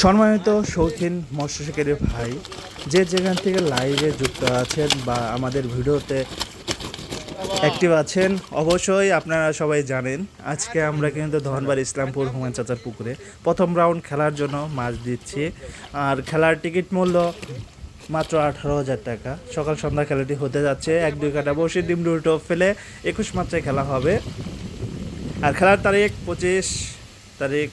সম্মানিত শৌখিন মৎস্য শিকারী ভাই, যে যেখান থেকে লাইভে যুক্ত আছেন বা আমাদের ভিডিওতে অ্যাক্টিভ আছেন, অবশ্যই আপনারা সবাই জানেন, আজকে আমরা কিন্তু ধনবার ইসলামপুর হুমায়ুন চাচার পুকুরে প্রথম রাউন্ড খেলার জন্য মাছ দিচ্ছি। আর খেলার টিকিট মূল্য মাত্র আঠারো হাজার টাকা। সকাল সন্ধ্যা খেলাটি হতে যাচ্ছে, এক, দুই কাটা বসে ডিম ডুটো ফেলে একুশ মাত্রায় খেলা হবে। আর খেলার তারিখ পঁচিশ তারিখ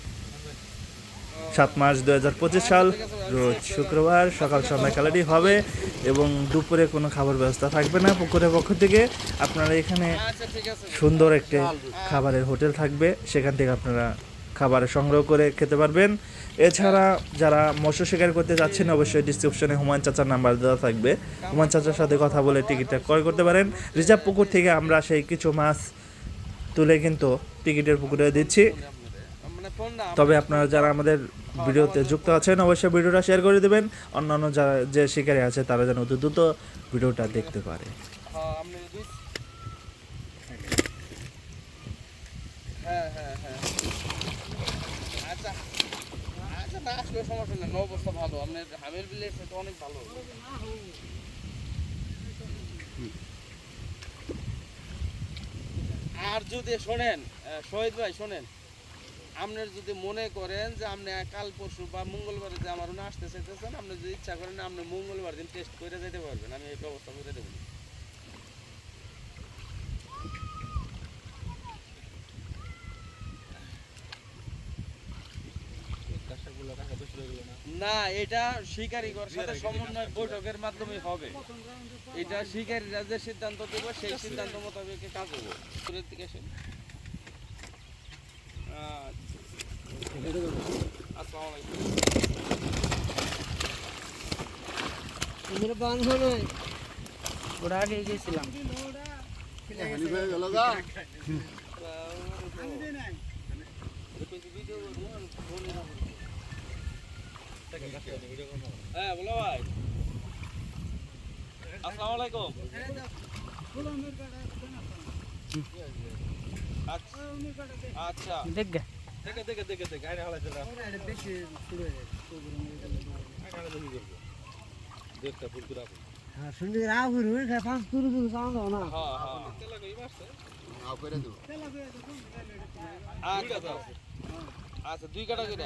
সাত মার্চ দু হাজার পঁচিশ সাল। রোজ শুক্রবার সকাল সন্ধ্যা খেলাটি হবে এবং দুপুরে কোনো খাবার ব্যবস্থা থাকবে না পুকুরের পক্ষ থেকে। আপনারা এখানে সুন্দর একটি খাবারের হোটেল থাকবে, সেখান থেকে আপনারা খাবার সংগ্রহ করে খেতে পারবেন। এছাড়া যারা মৎস্য শিকার করতে যাচ্ছেন, অবশ্যই ডিসক্রিপশনে হুমায়ুন চাচার নাম্বার দেওয়া থাকবে। হুমায়ুন চাচার সাথে কথা বলে টিকিটটা ক্রয় করতে পারেন। রিজার্ভ পুকুর থেকে আমরা সেই কিছু মাছ তুলে কিন্তু টিকিটের পুকুরে দিচ্ছি। তবে আপনারা যারা আমাদের ভিডিওতে যুক্ত আছেন, অবশ্যই ভিডিওটা শেয়ার করে দেবেন। অন্যান্য যারা যে শিকারী আছে, তারা যেন অতি দ্রুত ভিডিওটা দেখতে পারে। হ্যাঁ হ্যাঁ হ্যাঁ আচ্ছা আচ্ছা না আসলেও সমস্যা নেই ভালো আপনার ভালো আর যদি শোনেন শহীদ ভাই, শোনেন। আপনার যদি মনে করেন যে আপনি কাল পরশু বা মঙ্গলবারে যে আমার না আসতে চাইতেছেন আপনি যদি ইচ্ছা করেন আপনি মঙ্গলবার দিন টেস্ট করে যেতে পারবেন। আমি এই ব্যবস্থা করে দেবো। না এটা শিকারীগর সাথে সমন্বয় বৈঠকের মাধ্যমে হবে। এটা শিকারীরা যে সিদ্ধান্ত দেব সেই সিদ্ধান্ত মোতাবেক কাজ হব। দিকে আসেন। আচ্ছা। আসসালামু আলাইকুম ওরা আগে গেছিলাম হ্যাঁ বলো ভাই আসসালামু আলাইকুম আচ্ছা আচ্ছা দেখ গে। দেখে দেখে দেখে দেখে আইনা হালাই চলে দেখতে ফুল করে রাখো হ্যাঁ, শুনলি রাও করে ওই খায়, পাঁচ তুরু তুরু সাউন্ড দাও না। হ্যাঁ হ্যাঁ। তেলা কই মারছে আচ্ছা দাও আচ্ছা দুই কাটা করে